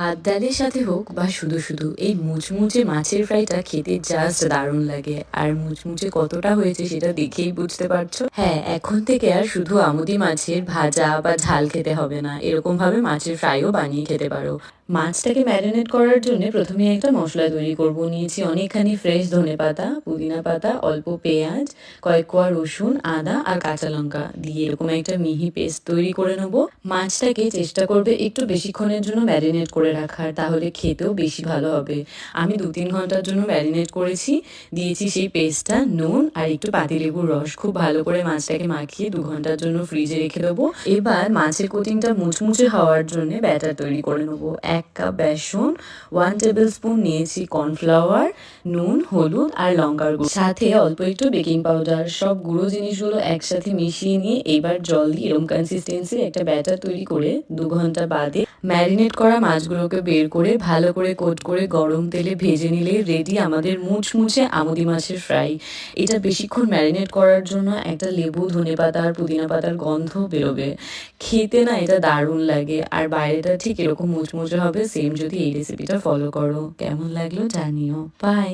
ভাত ডালের সাথে হোক বা শুধু শুধু, এই মুচমুচে মাছের ফ্রাইটা খেতে জাস্ট দারুণ লাগে। আর মুচমুচে কতটা হয়েছে সেটা দেখেই বুঝতে পারছ? হ্যাঁ এখন থেকে আর শুধু আমুদি মাছের ভাজা বা ঝাল খেতে হবে না। এরকম ভাবে মাছের ফ্রাইও বানিয়ে খেতে পারো। মাছটাকে ম্যারিনেট করার জন্য প্রথমে একটা মশলা তৈরি করব। নিয়েছি অনেকখানি ফ্রেশ ধনে পাতা, পুদিনা পাতা, অল্প পেঁয়াজ, কয়েক কোয়া রসুন, আদা আর কাঁচা লঙ্কা। দিয়ে এরকম একটা মিহি পেস্ট তৈরি করে নেব। মাছটাকে চেষ্টা করবে একটু বেশিক্ষণের জন্য ম্যারিনেট করে রাখার, তাহলে খেতেও বেশি ভালো হবে। আমি দু তিন ঘণ্টার জন্য ম্যারিনেট করেছি। দিয়েছি সেই পেস্টটা, নুন আর একটু পাতিলেবুর রস। খুব ভালো করে মাছটাকে মাখিয়ে দু ঘণ্টার জন্য ফ্রিজে রেখে দেবো। এবার মাছের কোটিংটা মুচমুচে হওয়ার জন্য ব্যাটার তৈরি করে নেব। এক কাপ বেসন ওয়ান টেবিল স্পুন নিয়েছি কর্নফ্লাওয়ার নুন, হলুদ আর লঙ্কার গুঁড়ো। সাথে অল্প একটু বেকিং পাউডার সব গুঁড়ো জিনিসগুলো একসাথে মিশিয়ে নিয়ে এবার জল দিয়ে এরকম কনসিস্টেন্সির একটা ব্যাটার তৈরি করে দু ঘণ্টা বাদে ম্যারিনেট করা মাছগুলোকে বের করে ভালো করে কোট করে গরম তেলে ভেজে নিলে রেডি আমাদের মুচমুচে আমুদি মাছের ফ্রাই এটা বেশিক্ষণ ম্যারিনেট করার জন্য একটা লেবু, ধনে পাতা আর পুদিনা পাতার গন্ধ বেরোবে। খেতে না এটা দারুণ লাগে, আর বাইরেটা ঠিক এরকম মুচমুচে হবে সেম যদি এই রেসিপিটা ফলো করো। কেমন লাগল জানিও। বাই